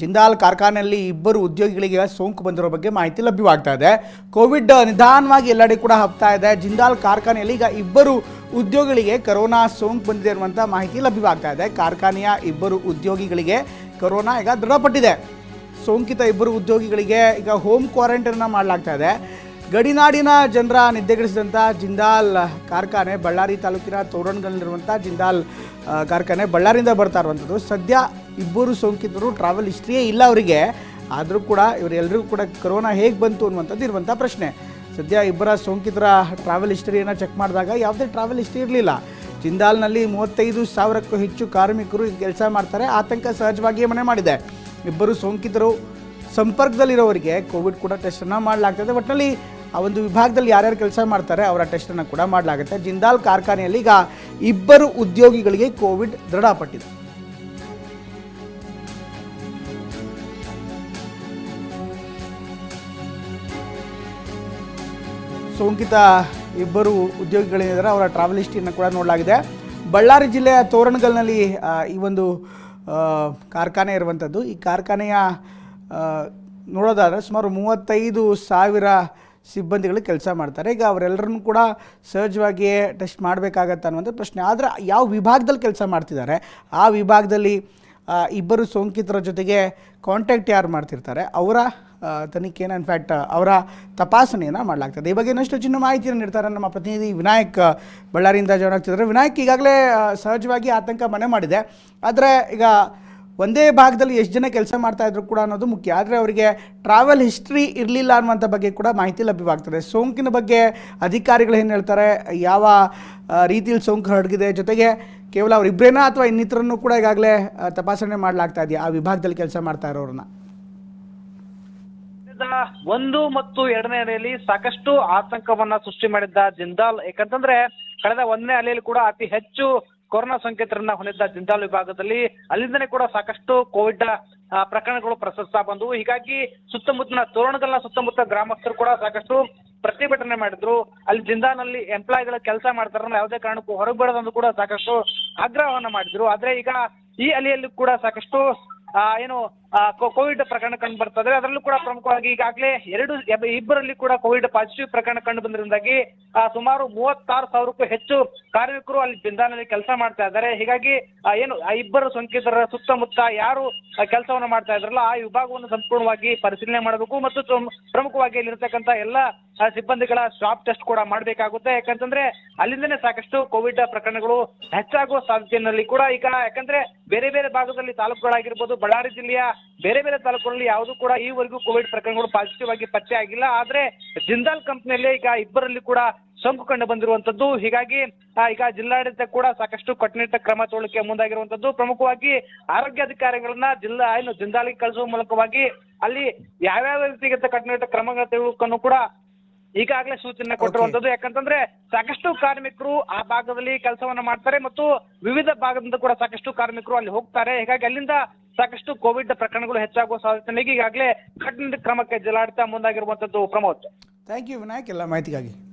ಜಿಂದಾಲ್ ಕಾರ್ಖಾನೆಯಲ್ಲಿ ಇಬ್ಬರು ಉದ್ಯೋಗಿಗಳಿಗೆ ಸೋಂಕು ಬಂದಿರೋ ಬಗ್ಗೆ ಮಾಹಿತಿ ಲಭ್ಯವಾಗ್ತಾ ಇದೆ. ಕೋವಿಡ್ ನಿಧಾನವಾಗಿ ಎಲ್ಲೆಡೆ ಕೂಡ ಹಬ್ತಾ ಇದೆ. ಜಿಂದಾಲ್ ಕಾರ್ಖಾನೆಯಲ್ಲಿ ಈಗ ಇಬ್ಬರು ಉದ್ಯೋಗಿಗಳಿಗೆ ಕರೋನಾ ಸೋಂಕು ಬಂದಿದೆ ಅನ್ನುವಂಥ ಮಾಹಿತಿ ಲಭ್ಯವಾಗ್ತಾ ಇದೆ. ಕಾರ್ಖಾನೆಯ ಇಬ್ಬರು ಉದ್ಯೋಗಿಗಳಿಗೆ ಕರೋನಾ ಈಗ ದೃಢಪಟ್ಟಿದೆ. ಸೋಂಕಿತ ಇಬ್ಬರು ಉದ್ಯೋಗಿಗಳಿಗೆ ಈಗ ಹೋಮ್ ಕ್ವಾರಂಟೈನ್ನ ಮಾಡಲಾಗ್ತಾ ಇದೆ. ಗಡಿನಾಡಿನ ಜನರ ನಿದ್ದೆಗೆಡಿಸಿದಂಥ ಜಿಂದಾಲ್ ಕಾರ್ಖಾನೆ ಬಳ್ಳಾರಿ ತಾಲೂಕಿನ ತೋರಣಗಲ್ಲಿರುವಂಥ ಜಿಂದಾಲ್ ಕಾರ್ಖಾನೆ ಬಳ್ಳಾರಿಯಿಂದ ಬರ್ತಾ ಇರುವಂಥದ್ದು ಸದ್ಯ ಇಬ್ಬರು ಸೋಂಕಿತರು ಟ್ರಾವೆಲ್ ಹಿಸ್ಟ್ರಿಯೇ ಇಲ್ಲ ಅವರಿಗೆ. ಆದರೂ ಕೂಡ ಇವರೆಲ್ಲರಿಗೂ ಕೂಡ ಕೊರೋನಾ ಹೇಗೆ ಬಂತು ಅನ್ನುವಂಥದ್ದು ಇರುವಂಥ ಪ್ರಶ್ನೆ. ಸದ್ಯ ಇಬ್ಬರ ಸೋಂಕಿತರ ಟ್ರಾವೆಲ್ ಹಿಸ್ಟರಿಯನ್ನು ಚೆಕ್ ಮಾಡಿದಾಗ ಯಾವುದೇ ಟ್ರಾವೆಲ್ ಹಿಸ್ಟ್ರಿ ಇರಲಿಲ್ಲ. ಜಿಂದಾಲ್ನಲ್ಲಿ ಮೂವತ್ತೈದು ಸಾವಿರಕ್ಕೂ ಹೆಚ್ಚು ಕಾರ್ಮಿಕರು ಕೆಲಸ ಮಾಡ್ತಾರೆ, ಆತಂಕ ಸಹಜವಾಗಿಯೇ ಮನೆ ಮಾಡಿದೆ. ಇಬ್ಬರು ಸೋಂಕಿತರು ಸಂಪರ್ಕದಲ್ಲಿರೋರಿಗೆ ಕೋವಿಡ್ ಕೂಡ ಟೆಸ್ಟನ್ನು ಮಾಡಲಾಗ್ತದೆ. ಒಟ್ಟಿನಲ್ಲಿ ಆ ಒಂದು ವಿಭಾಗದಲ್ಲಿ ಯಾರ್ಯಾರು ಕೆಲಸ ಮಾಡ್ತಾರೆ ಅವರ ಟೆಸ್ಟನ್ನು ಕೂಡ ಮಾಡಲಾಗುತ್ತೆ. ಜಿಂದಾಲ್ ಕಾರ್ಖಾನೆಯಲ್ಲಿ ಈಗ ಇಬ್ಬರು ಉದ್ಯೋಗಿಗಳಿಗೆ ಕೋವಿಡ್ ದೃಢಪಟ್ಟಿದೆ. ಸೋಂಕಿತ ಇಬ್ಬರು ಉದ್ಯೋಗಿಗಳೇನಿದ್ದಾರೆ ಅವರ ಟ್ರಾವೆಲ್ ಹಿಸ್ಟ್ರಿಯನ್ನು ಕೂಡ ನೋಡಲಾಗಿದೆ. ಬಳ್ಳಾರಿ ಜಿಲ್ಲೆಯ ತೋರಣಗಲ್ನಲ್ಲಿ ಈ ಒಂದು ಕಾರ್ಖಾನೆ ಇರುವಂಥದ್ದು ಈ ಕಾರ್ಖಾನೆಯ ನೋಡೋದಾದರೆ ಸುಮಾರು ಮೂವತ್ತೈದು ಸಾವಿರ ಸಿಬ್ಬಂದಿಗಳು ಕೆಲಸ ಮಾಡ್ತಾರೆ. ಈಗ ಅವರೆಲ್ಲರನ್ನು ಕೂಡ ಸಹಜವಾಗಿಯೇ ಟೆಸ್ಟ್ ಮಾಡಬೇಕಾಗತ್ತೆ ಅನ್ನುವಂಥ ಪ್ರಶ್ನೆ. ಆದರೆ ಯಾವ ವಿಭಾಗದಲ್ಲಿ ಕೆಲಸ ಮಾಡ್ತಿದ್ದಾರೆ? ಆ ವಿಭಾಗದಲ್ಲಿ ಇಬ್ಬರು ಸೋಂಕಿತರ ಜೊತೆಗೆ ಕಾಂಟ್ಯಾಕ್ಟ್ ಯಾರು ಮಾಡ್ತಿರ್ತಾರೆ? ಅವರ ತನಿಖೆಯನ್ನು ಇನ್ಫ್ಯಾಕ್ಟ್ ಅವರ ತಪಾಸಣೆಯನ್ನು ಮಾಡಲಾಗ್ತದೆ. ಈ ಬಗ್ಗೆ ಇನ್ನಷ್ಟು ಚಿನ್ನ ಮಾಹಿತಿಯನ್ನು ನೀಡ್ತಾರೆ ನಮ್ಮ ಪ್ರತಿನಿಧಿ ವಿನಾಯಕ್ ಬಳ್ಳಾರಿಯಿಂದ ಜಾಯ್ನ್ ಆಗ್ತಿದ್ದಾರೆ. ವಿನಾಯಕ್ ಈಗಾಗಲೇ ಸಹಜವಾಗಿ ಆತಂಕ ಮನೆ ಮಾಡಿದೆ. ಆದರೆ ಈಗ ಒಂದೇ ಭಾಗದಲ್ಲಿ ಎಷ್ಟು ಜನ ಕೆಲಸ ಮಾಡ್ತಾ ಇದ್ರು ಕೂಡ ಅನ್ನೋದು ಮುಖ್ಯ. ಆದರೆ ಅವರಿಗೆ ಟ್ರಾವೆಲ್ ಹಿಸ್ಟ್ರಿ ಇರಲಿಲ್ಲ ಅನ್ನುವಂಥ ಬಗ್ಗೆ ಕೂಡ ಮಾಹಿತಿ ಲಭ್ಯವಾಗ್ತದೆ. ಸೋಂಕಿನ ಬಗ್ಗೆ ಅಧಿಕಾರಿಗಳು ಏನು ಹೇಳ್ತಾರೆ, ಯಾವ ರೀತಿಯಲ್ಲಿ ಸೋಂಕು ಹರಡಿದೆ ಜೊತೆಗೆ ಕೇವಲ ಅವರಿಬ್ಬರೇನಾ ಅಥವಾ ಇನ್ನಿತರನ್ನು ಕೂಡ ಈಗಾಗಲೇ ತಪಾಸಣೆ ಮಾಡಲಾಗ್ತಾ ಇದೆಯಾ? ಆ ವಿಭಾಗದಲ್ಲಿ ಕೆಲಸ ಮಾಡ್ತಾ ಇರೋರನ್ನ ಒಂದು ಮತ್ತು ಎರಡನೇ ಅಲೆಯಲ್ಲಿ ಸಾಕಷ್ಟು ಆತಂಕವನ್ನ ಸೃಷ್ಟಿ ಮಾಡಿದ್ದ ಜಿಂದಾಲ್. ಯಾಕಂತಂದ್ರೆ, ಕಳೆದ ಒಂದನೇ ಅಲೆಯಲ್ಲಿ ಕೂಡ ಅತಿ ಹೆಚ್ಚು ಕೊರೋನಾ ಸಂಕೇತರನ್ನ ಹೊಂದಿದ್ದ ಜಿಂದಾಲ್ ವಿಭಾಗದಲ್ಲಿ ಅಲ್ಲಿಂದನೇ ಕೂಡ ಸಾಕಷ್ಟು ಕೋವಿಡ್ ಪ್ರಕರಣಗಳು ಪ್ರಸರಿಸ್ತಾ ಬಂದವು ಹೀಗಾಗಿ ಸುತ್ತಮುತ್ತಲಿನ ತೋರಣಗಲ್ನ ಸುತ್ತಮುತ್ತ ಗ್ರಾಮಸ್ಥರು ಕೂಡ ಸಾಕಷ್ಟು ಪ್ರತಿಭಟನೆ ಮಾಡಿದ್ರು. ಅಲ್ಲಿ ಜಿಂದಾಲ್ನಲ್ಲಿ ಎಂಪ್ಲಾಯ್ಗಳ ಕೆಲಸ ಮಾಡ್ತಾರಲ್ಲ ಯಾವುದೇ ಕಾರಣಕ್ಕೂ ಹೊರಗೆ ಕೂಡ ಸಾಕಷ್ಟು ಆಗ್ರಹವನ್ನ ಮಾಡಿದ್ರು. ಆದ್ರೆ ಈಗ ಈ ಅಲೆಯಲ್ಲಿ ಕೂಡ ಸಾಕಷ್ಟು ಏನು ಕೋವಿಡ್ ಪ್ರಕರಣ ಕಂಡು ಬರ್ತದೆ. ಅದರಲ್ಲೂ ಕೂಡ ಪ್ರಮುಖವಾಗಿ ಈಗಾಗಲೇ ಎರಡು ಇಬ್ಬರಲ್ಲಿ ಕೂಡ ಕೋವಿಡ್ ಪಾಸಿಟಿವ್ ಪ್ರಕರಣ ಕಂಡು ಬಂದ್ರಿಂದಾಗಿ ಸುಮಾರು ಮೂವತ್ತಾರು ಸಾವಿರಕ್ಕೂ ಹೆಚ್ಚು ಕಾರ್ಮಿಕರು ಅಲ್ಲಿ ಬಿಂದಾನಲ್ಲಿ ಕೆಲಸ ಮಾಡ್ತಾ ಇದ್ದಾರೆ. ಹೀಗಾಗಿ ಏನು, ಆ ಇಬ್ಬರು ಸೋಂಕಿತರ ಸುತ್ತಮುತ್ತ ಯಾರು ಕೆಲಸವನ್ನು ಮಾಡ್ತಾ ಇದ್ರಲ್ಲ ಆ ವಿಭಾಗವನ್ನು ಸಂಪೂರ್ಣವಾಗಿ ಪರಿಶೀಲನೆ ಮಾಡಬೇಕು ಮತ್ತು ಪ್ರಮುಖವಾಗಿ ಇಲ್ಲಿರ್ತಕ್ಕಂಥ ಎಲ್ಲ ಸಿಬ್ಬಂದಿಗಳ ಸ್ಟಾಪ್ ಟೆಸ್ಟ್ ಕೂಡ ಮಾಡಬೇಕಾಗುತ್ತೆ. ಯಾಕಂತಂದ್ರೆ ಅಲ್ಲಿಂದನೇ ಸಾಕಷ್ಟು ಕೋವಿಡ್ ಪ್ರಕರಣಗಳು ಹೆಚ್ಚಾಗುವ ಸಾಧ್ಯತೆಯಲ್ಲಿ ಕೂಡ ಈಗ ಯಾಕಂದ್ರೆ, ಬೇರೆ ಬೇರೆ ಭಾಗದಲ್ಲಿ ತಾಲೂಕುಗಳಾಗಿರ್ಬೋದು, ಬಳ್ಳಾರಿ ಜಿಲ್ಲೆಯ ಬೇರೆ ಬೇರೆ ತಾಲೂಕುಗಳಲ್ಲಿ ಯಾವುದು ಕೂಡ ಈವರೆಗೂ ಕೋವಿಡ್ ಪ್ರಕರಣಗಳು ಪಾಸಿಟಿವ್ ಆಗಿ ಪತ್ತೆ ಆಗಿಲ್ಲ. ಆದ್ರೆ ಜಿಂದಾಲ್ ಕಂಪ್ನಿಯಲ್ಲಿ ಈಗ ಇಬ್ಬರಲ್ಲಿ ಕೂಡ ಸೋಂಕು ಕಂಡು ಬಂದಿರುವಂತದ್ದು. ಹೀಗಾಗಿ ಈಗ ಜಿಲ್ಲಾಡಳಿತ ಕೂಡ ಸಾಕಷ್ಟು ಕಟ್ಟುನಿಟ್ಟ ಕ್ರಮ ತಗೊಳ್ಳಕ್ಕೆ ಮುಂದಾಗಿರುವಂತದ್ದು. ಪ್ರಮುಖವಾಗಿ ಆರೋಗ್ಯಾಧಿಕಾರಿಗಳನ್ನ ಜಿಲ್ಲಾ ಏನು ಜಿಂದಾಲಿಗೆ ಕಳಿಸುವ ಮೂಲಕವಾಗಿ ಅಲ್ಲಿ ಯಾವ್ಯಾವ ರೀತಿಗೆ ಕಟ್ಟುನಿಟ್ಟ ಕ್ರಮಗಳ ತೆಗೆದುಕೊಂಡು ಕೂಡ ಈಗಾಗಲೇ ಸೂಚನೆ ಕೊಟ್ಟಿರುವಂತದ್ದು. ಯಾಕಂತಂದ್ರೆ ಸಾಕಷ್ಟು ಕಾರ್ಮಿಕರು ಆ ಭಾಗದಲ್ಲಿ ಕೆಲಸವನ್ನ ಮಾಡ್ತಾರೆ ಮತ್ತು ವಿವಿಧ ಭಾಗದಿಂದ ಕೂಡ ಸಾಕಷ್ಟು ಕಾರ್ಮಿಕರು ಅಲ್ಲಿ ಹೋಗ್ತಾರೆ. ಹೀಗಾಗಿ ಅಲ್ಲಿಂದ ಸಾಕಷ್ಟು ಕೋವಿಡ್ ಪ್ರಕರಣಗಳು ಹೆಚ್ಚಾಗುವ ಸಾಧ್ಯತೆ ಈಗಾಗಲೇ ಕಠಿಣ ಕ್ರಮಕ್ಕೆ ಜಿಲ್ಲಾಡಳಿತ ಮುಂದಾಗಿರುವಂತದ್ದು ಪ್ರಮೋದ್. Thank you Vinayak. ಎಲ್ಲ ಮಾಹಿತಿಗಾಗಿ.